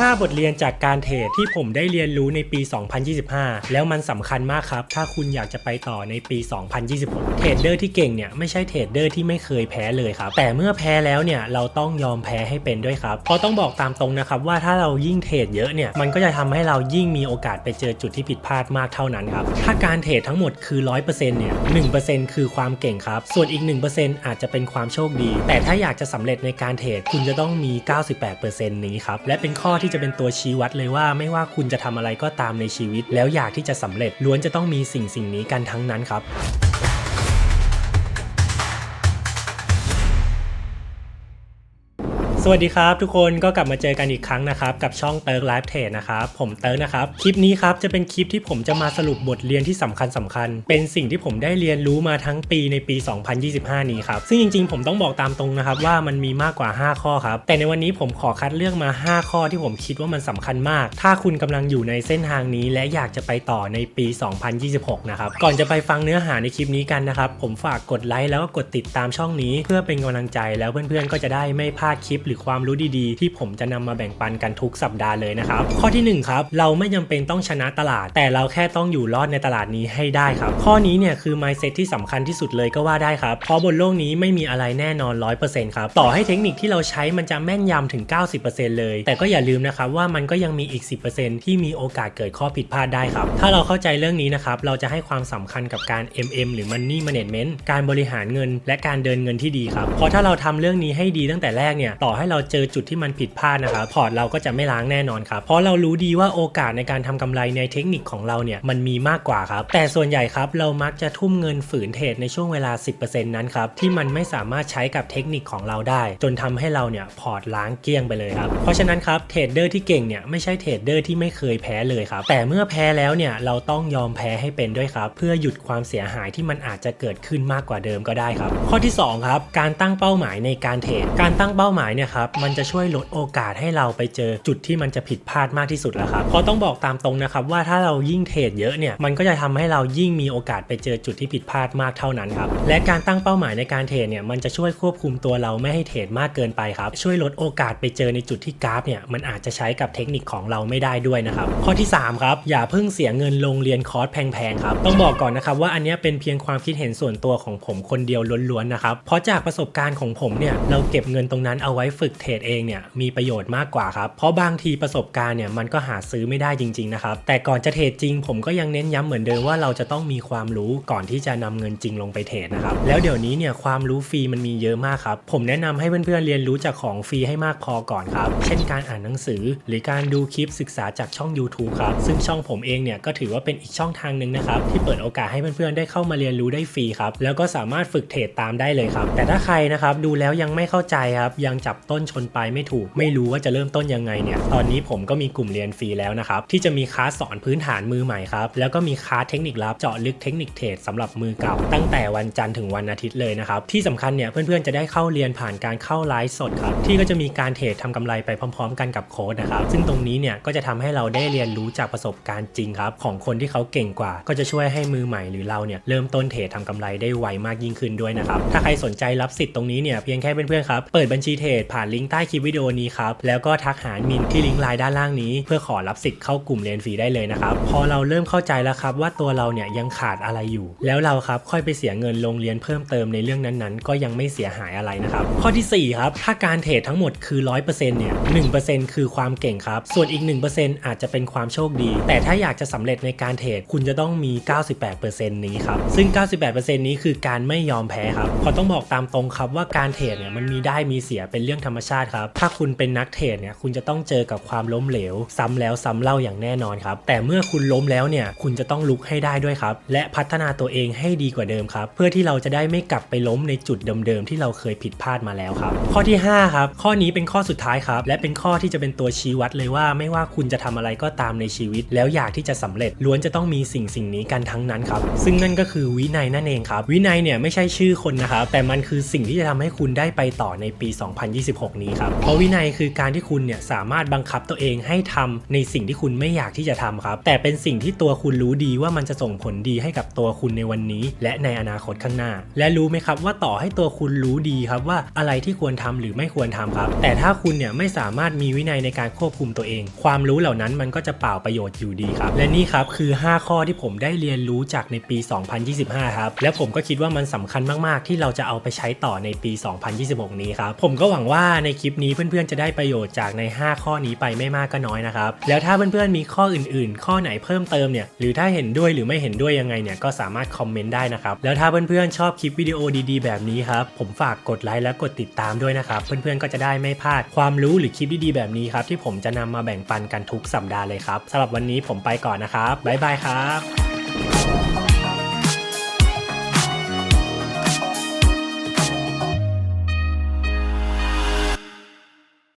5 บทเรียนจากการเทรดที่ผมได้เรียนรู้ในปี 2025 แล้วมันสำคัญมากครับ ถ้าคุณอยากจะไปต่อในปี 2026 เทรดเดอร์ที่เก่งเนี่ยไม่ใช่เทรดเดอร์ที่ไม่เคยแพ้เลยครับ แต่เมื่อแพ้แล้วเนี่ยเราต้องยอมแพ้ให้เป็นด้วยครับ เพราะต้องบอกตามตรงนะครับว่าถ้าเรายิ่งเทรดเยอะเนี่ยมันก็จะทำให้เรายิ่งมีโอกาสไปเจอจุดที่ผิดพลาดมากเท่านั้นครับ ถ้าการเทรดทั้งหมดคือ 100%เนี่ย1%คือความเก่งครับ ส่วนอีก 1%อาจจะเป็นความโชคดี แต่ถ้าอยากจะสำเร็จในการเทรดคุณจะต้องมี 98%นี้ครับ และเป็นข้อที่จะเป็นตัวชี้วัดเลยว่าไม่ว่าคุณจะทำอะไรก็ตามในชีวิต แล้วอยากที่จะสำเร็จล้วนจะต้องมีสิ่งสิ่งนี้กันทั้งนั้นครับ สวัสดีครับทุกคนก็กลับมาเจอกันอีกครั้งนะครับ กับช่องเติร์กไลฟ์เทรดนะครับผมเติร์กนะครับ คลิปนี้ครับจะเป็นคลิปที่ผมจะมาสรุปบทเรียนที่สำคัญสำคัญ เป็นสิ่งที่ผมได้เรียนรู้มาทั้งปีในปี 2025 นี้ครับ ซึ่งจริงๆ ผมต้องบอกตามตรงนะครับว่ามันมีมากกว่า 5 ข้อครับ แต่ในวันนี้ผมขอคัดเลือกมา 5 ข้อที่ผมคิดว่ามันสำคัญมาก ถ้าคุณกำลังอยู่ในเส้นทางนี้ และอยากจะไปต่อในปี 2026 นะครับก่อนจะไปฟังเนื้อหาในคลิปนี้กันนะครับผมฝากกดไลค์แล้วก็กดติดตามช่องนี้ เพื่อเป็นกำลังใจแล้วเพื่อนๆก็จะได้ไม่พลาดคลิปรือความรู้ดีๆ ที่ผมจะนำมาแบ่งปันกันทุกสัปดาห์เลยนะครับ ข้อที่1ครับเราไม่จำเป็นต้องชนะตลาด แต่เราแค่ต้องอยู่รอดในตลาดนี้ให้ได้ครับ ข้อนี้เนี่ยคือ mindset ที่สำคัญที่สุดเลยก็ว่าได้ครับ เพราะบนโลกนี้ไม่มีอะไรแน่นอน 100%ครับ ต่อให้เทคนิคที่เราใช้มันจะแม่นยำถึง 90%เลย แต่ก็อย่าลืมนะครับว่ามันก็ยังมีอีก 10%ที่มีโอกาสเกิดข้อผิดพลาดได้ครับ ถ้าเราเข้าใจเรื่องนี้นะครับ เราจะให้ความสำคัญกับการ MM หรือ Money Management การบริหารเงิน และการเดินเงินที่ดีครับ เพราะถ้าเราทำเรื่องนี้ให้ดีตั้งแต่แรกเนี่ย ต่อใให้เราเจอจุดที่มันผิดพลาดนะครับพอร์ตเราก็จะไม่ล้างแน่นอนครับเพราะเรารู้ดีว่าโอกาสในการทำกำไรในเทคนิคของเราเนี่ยมันมีมากกว่าครับแต่ส่วนใหญ่ครับเรามักจะทุ่มเงินฝืนเทรดในช่วงเวลา 10%นั้นครับที่มันไม่สามารถใช้กับเทคนิคของเราได้ จนทำให้เราเนี่ยพอร์ตล้างเกลี้ยงไปเลยครับเพราะฉะนั้นครับเทรดเดอร์ที่เก่งเนี่ยไม่ใช่เทรดเดอร์ที่ไม่เคยแพ้เลยครับแต่เมื่อแพ้แล้วเนี่ยเราต้องยอมแพ้ให้เป็นด้วยครับเพื่อหยุดความเสียหายที่มันอาจจะเกิดขึ้นมากกว่าเดิมก็ได้ครับ ข้อที่สองครับ การตั้งเป้าหมายในการเทรดการตั้งเป้าหมายเนี่ยครับ มันจะช่วยลดโอกาสให้เราไปเจอจุดที่มันจะผิดพลาดมากที่สุดแล้วครับเพราะต้องบอกตามตรงนะครับว่าถ้าเรายิ่งเทรดเยอะเนี่ยมันก็จะทำให้เรายิ่งมีโอกาสไปเจอจุดที่ผิดพลาดมากเท่านั้นครับและการตั้งเป้าหมายในการเทรดเนี่ยมันจะช่วยควบคุมตัวเราไม่ให้เทรดมากเกินไปครับช่วยลดโอกาสไปเจอในจุดที่กราฟเนี่ยมันอาจจะใช้กับเทคนิคของเราไม่ได้ด้วยนะครับข้อที่สามครับอย่าเพิ่งเสียเงินลงเรียนคอร์สแพงๆครับต้องบอกก่อนนะครับว่าอันนี้เป็นเพียงความคิดเห็นส่วนตัวของผมคนเดียวล้วนๆนะครับเพราะจากประสบการณ์ของผมเนี่ยเราเก็บเงินตรงนั้นเอาไว้ฝึกเทรดเองเนี่ยมีประโยชน์มากกว่าครับ เพราะบางทีประสบการณ์เนี่ยมันก็หาซื้อไม่ได้จริงๆนะครับ แต่ก่อนจะเทรดจริง ผมก็ยังเน้นย้ำเหมือนเดิมว่าเราจะต้องมีความรู้ก่อนที่จะนำเงินจริงลงไปเทรดนะครับ แล้วเดี๋ยวนี้เนี่ยความรู้ฟรีมันมีเยอะมากครับ ผมแนะนำให้เพื่อนๆเรียนรู้จากของฟรีให้มากพอก่อนครับ เช่นการอ่านหนังสือ หรือการดูคลิปศึกษาจากช่อง YouTube ครับ ซึ่งช่องผมเองเนี่ยก็ถือว่าเป็นอีกช่องทางหนึ่งนะครับที่เปิดโอกาสให้เพื่อนๆได้เข้ามาเรียนรู้ได้ฟรีครับแล้วก็สามารถฝึกเทรดตามได้เลยครับแต่ถ้าใครนะครับดูแล้วยังไม่เข้าใจครับยังจับต้นชนปลายไม่ถูก ไม่รู้ว่าจะเริ่มต้นยังไงเนี่ยตอนนี้ผมก็มีกลุ่มเรียนฟรีแล้วนะครับที่จะมีคลาสสอนพื้นฐานมือใหม่ครับแล้วก็มีคลาสเทคนิคลับเจาะลึกเทคนิคเทรดสำหรับมือเก่าตั้งแต่วันจันทร์ถึงวันอาทิตย์เลยนะครับที่สำคัญเนี่ยเพื่อนๆจะได้เข้าเรียนผ่านการเข้าไลฟ์สดครับที่ก็จะมีการเทรดทำกำไรไปพร้อม ๆ กันกับโค้ดนะครับซึ่งตรงนี้เนี่ยก็จะทำให้เราได้เรียนรู้จากประสบการณ์จริงครับของคนที่เขาเก่งกว่า ก็จะช่วยให้มือใหม่หรือเราเนี่ยเริ่มต้นเทรดทำกำไรได้ไวมากยิ่งขึ้นด้วยนะครับถ้าใครสนใจรับสิทธิ์ตรงนี้เนี่ยเพียงแค่เพื่อนๆครับเปิดบัญชีเทรดผ่านลิงก์ใต้คลิปวิดีโอนี้ครับแล้วก็ทักหามินที่ลิงก์ไลน์ด้านล่างนี้ เพื่อขอรับสิทธิ์เข้ากลุ่มเรียนฟรีได้เลยนะครับพอเราเริ่มเข้าใจแล้วครับว่าตัวเราเนี่ยยังขาดอะไรอยู่ แล้วเราครับค่อยไปเสียเงินลงเรียนเพิ่มเติมในเรื่องนั้นๆ ก็ยังไม่เสียหายอะไรนะครับข้อทีสี่4 ครับถ้าการเทรดทั้งหมดคือ 100%เนี่ย1%คือความเก่งครับส่วนอีก 1%อาจจะเป็นความโชคดี แต่ถ้าอยากจะสำเร็จในการเทรดคุณจะต้องมี 98%นี้ครับซึ่ง 98%นี้คือการไม่ยอมแพ้ครับเพราะต้องบอกตามตรงครับว่าการเทรดเนี่ยมันมีได้มีเสียเป็นเรื่องธรรมชาติครับ ถ้าคุณเป็นนักเทรดเนี่ยคุณจะต้องเจอกับความล้มเหลว ซ้ำแล้วซ้ำเล่าอย่างแน่นอนครับ แต่เมื่อคุณล้มแล้วเนี่ยคุณจะต้องลุกให้ได้ด้วยครับ และพัฒนาตัวเองให้ดีกว่าเดิมครับ เพื่อที่เราจะได้ไม่กลับไปล้มในจุดเดิมๆที่เราเคยผิดพลาดมาแล้วครับ ข้อที่ห้าครับ ข้อนี้เป็นข้อสุดท้ายครับ และเป็นข้อที่จะเป็นตัวชี้วัดเลยว่า ไม่ว่าคุณจะทำอะไรก็ตามในชีวิต แล้วอยากที่จะสำเร็จล้วนจะต้องมีสิ่งสิ่งนี้กันทั้งนั้นครับซึ่งนั่นก็คือวินัยนั่นเองครับ วินัยเนี่ยไม่ใช่ชื่อคนนะครับแต่มันคือสิ่งที่จะทำให้คุณได้ไปต่อในปี26นี้ครับ เพราะวินัยคือการที่คุณเนี่ยสามารถบังคับตัวเองให้ทำในสิ่งที่คุณไม่อยากที่จะทำครับ แต่เป็นสิ่งที่ตัวคุณรู้ดีว่ามันจะส่งผลดีให้กับตัวคุณในวันนี้ และในอนาคตข้างหน้า และรู้ไหมครับว่าต่อให้ตัวคุณรู้ดีครับว่าอะไรที่ควรทำหรือไม่ควรทำครับ แต่ถ้าคุณเนี่ยไม่สามารถมีวินัยในการควบคุมตัวเอง ความรู้เหล่านั้นมันก็จะเปล่าประโยชน์อยู่ดีครับ และนี่ครับคือ 5 ข้อที่ผมได้เรียนรู้จากในปี 2025 ครับ และผมก็คิดว่ามันสำคัญมาก ๆ ที่เราจะเอาไปใช้ต่อในปี 2026 นี้ครับ ผมก็หวังว่าาในคลิปนี้เพื่อนๆจะได้ประโยชน์จากใน 5 ข้อนี้ไปไม่มากก็น้อยนะครับ แล้วถ้าเพื่อนๆมีข้ออื่นๆ ข้อไหนเพิ่มเติมเนี่ย หรือถ้าเห็นด้วยหรือไม่เห็นด้วยยังไงเนี่ย ก็สามารถคอมเมนต์ได้นะครับ แล้วถ้าเพื่อนๆชอบคลิปวิดีโอดีๆ แบบนี้ครับ ผมฝากกดไลค์และกดติดตามด้วยนะครับ เพื่อนๆก็จะได้ไม่พลาดความรู้หรือคลิปดีๆแบบนี้ครับที่ผมจะนำมาแบ่งปันกันทุกสัปดาห์เลยครับสำหรับวันนี้ผมไปก่อนนะครับบ๊ายบายครับ